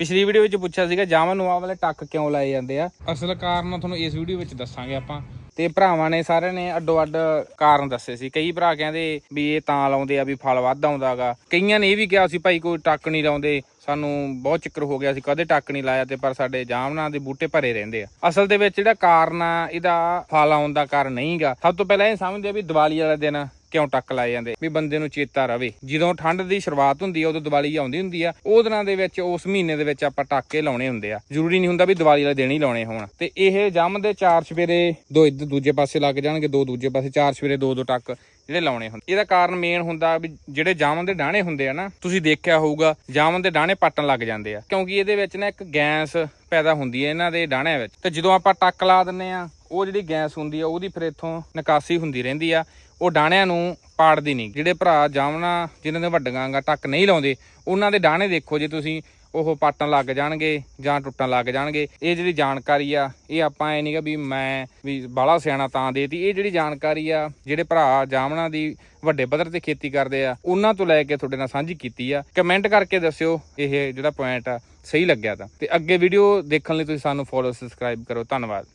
ਪਿਛਲੀ ਵੀਡੀਓ ਵਿੱਚ ਪੁੱਛਿਆ ਸੀਗਾ ਜਾਮਨ ਨੂੰ ਆਹ ਵਾਲੇ ਟੱਕ ਕਿਉਂ ਲਾਏ ਜਾਂਦੇ ਆ? ਅਸਲ ਕਾਰਨ ਤੁਹਾਨੂੰ ਇਸ ਵੀਡੀਓ ਵਿੱਚ ਦੱਸਾਂਗੇ ਆਪਾਂ। ਤੇ ਭਰਾਵਾਂ ਨੇ ਸਾਰਿਆਂ ਨੇ ਅੱਡੋ ਅੱਡ ਕਾਰਨ ਦੱਸੇ ਸੀ। ਕਈ ਭਰਾ ਕਹਿੰਦੇ ਵੀ ਇਹ ਤਾਂ ਲਾਉਂਦੇ ਆ ਵੀ ਫਲ ਵੱਧ ਆਉਂਦਾਗਾ। ਕਈਆਂ ਨੇ ਇਹ ਵੀ ਕਿਹਾ ਸੀ ਭਾਈ ਕੋਈ ਟੱਕ ਨਹੀਂ ਲਾਉਂਦੇ। ਸਾਨੂੰ ਬਹੁਤ ਚੱਕਰ ਹੋ ਗਿਆ ਸੀ ਕਦੇ ਟੱਕ ਨਹੀਂ ਲਾਇਆ ਤੇ ਪਰ ਸਾਡੇ ਜਾਮਨਾਂ ਦੇ ਬੂਟੇ ਭਰੇ ਰਹਿੰਦੇ ਆ। ਅਸਲ ਦੇ ਵਿੱਚ ਜਿਹੜਾ ਕਾਰਨ ਆ ਇਹਦਾ ਫਲ ਆਉਣ ਦਾ ਕਾਰਨ ਨਹੀਂਗਾ। ਸਭ ਤੋਂ ਪਹਿਲਾਂ ਇਹ ਸਮਝਦੇ ਆ ਵੀ ਦੀਵਾਲੀ ਵਾਲੇ ਦਿਨ ਕਿਉਂ ਟੱਕ ਲਾਏ ਜਾਂਦੇ? ਵੀ ਬੰਦੇ ਨੂੰ ਚੇਤਾ ਰਵੇ। ਜਦੋਂ ਠੰਡ ਦੀ ਸ਼ੁਰੂਆਤ ਹੁੰਦੀ ਆ, ਉਦੋਂ ਦੀਵਾਲੀ ਆਉਂਦੀ ਹੁੰਦੀ ਆ, ਉਹ ਦਿਨਾਂ ਦੇ ਵਿੱਚ, ਉਸ ਮਹੀਨੇ ਦੇ ਵਿੱਚ ਆਪਾਂ ਟਾਕੇ ਲਾਉਣੇ ਹੁੰਦੇ ਆ। ਜ਼ਰੂਰੀ ਨਹੀਂ ਹੁੰਦਾ ਵੀ ਦੀਵਾਲੀ ਵਾਲੇ ਦਿਨ ਹੀ ਲਾਉਣੇ ਹੋਣ। ਤੇ ਇਹ ਜੰਮ ਦੇ ਚਾਰ ਸਵੇਰੇ ਦੋ ਇੱਧਰ ਦੂਜੇ ਪਾਸੇ ਲੱਗ ਜਾਣਗੇ, ਦੋ ਦੂਜੇ ਪਾਸੇ, ਚਾਰ ਸਵੇਰੇ ਦੋ ਦੋ ਟੱਕ ਜਿਹੜੇ ਲਾਉਣੇ ਹੁੰਦੇ। ਇਹਦਾ ਕਾਰਨ ਮੇਨ ਹੁੰਦਾ ਵੀ ਜਿਹੜੇ ਜਾਮਨ ਦੇ ਡਾਣੇ ਹੁੰਦੇ ਆ ਨਾ, ਤੁਸੀਂ ਦੇਖਿਆ ਹੋਊਗਾ ਜਾਮਨ ਦੇ ਡਾਣੇ ਪੱਟਣ ਲੱਗ ਜਾਂਦੇ ਆ। ਕਿਉਂਕਿ ਇਹਦੇ ਵਿੱਚ ਨਾ ਇੱਕ ਗੈਸ ਪੈਦਾ ਹੁੰਦੀ ਹੈ ਇਹਨਾਂ ਦੇ ਡਾਣਿਆਂ ਵਿੱਚ। ਤੇ ਜਦੋਂ ਆਪਾਂ ਟੱਕ ਲਾ ਦਿੰਨੇ ਆ ਉਹ ਜਿਹੜੀ ਗੈਸ ਹੁੰਦੀ ਆ, ਉਹਦੀ ਫਿਰ ਇੱਥੋਂ ਨਿਕਾਸੀ ਹੁੰਦੀ ਰਹਿੰਦੀ ਆ। ਉਹ ਡਾਣਿਆਂ ਨੂੰ ਪਾੜਦੀ ਨਹੀਂ। ਜਿਹੜੇ ਭਰਾ ਜਾਮਣਾ, ਜਿਨ੍ਹਾਂ ਦੇ ਵੱਡੀਆਂ ਗਾ ਟੱਕ ਨਹੀਂ ਲਾਉਂਦੇ, ਉਹਨਾਂ ਦੇ ਡਾਣੇ ਦੇਖੋ ਜੇ ਤੁਸੀਂ, ਉਹ ਪਾਟਣ ਲੱਗ ਜਾਣਗੇ ਜਾਂ ਟੁੱਟਣ ਲੱਗ ਜਾਣਗੇ। ਇਹ ਜਿਹੜੀ ਜਾਣਕਾਰੀ ਆ, ਇਹ ਆਪਾਂ ਐ ਨਹੀਂਗਾ ਵੀ ਮੈਂ ਵੀ ਬਾਲਾ ਸਿਆਣਾ ਤਾਂ ਦੇਤੀ। ਇਹ ਜਿਹੜੀ ਜਾਣਕਾਰੀ ਆ, ਜਿਹੜੇ ਭਰਾ ਜਾਮਣਾ ਦੀ ਵੱਡੇ ਪੱਧਰ ਤੇ ਖੇਤੀ ਕਰਦੇ ਆ, ਉਹਨਾਂ ਤੋਂ ਲੈ ਕੇ ਤੁਹਾਡੇ ਨਾਲ ਸਾਂਝੀ ਕੀਤੀ ਆ। ਕਮੈਂਟ ਕਰਕੇ ਦੱਸਿਓ ਇਹ ਜਿਹੜਾ ਪੁਆਇੰਟ ਆ, ਸਹੀ ਲੱਗਿਆ ਤਾਂ। ਤੇ ਅੱਗੇ ਵੀਡੀਓ ਦੇਖਣ ਲਈ ਤੁਸੀਂ ਸਾਨੂੰ ਫੋਲੋ ਸਬਸਕ੍ਰਾਈਬ ਕਰੋ। ਧੰਨਵਾਦ।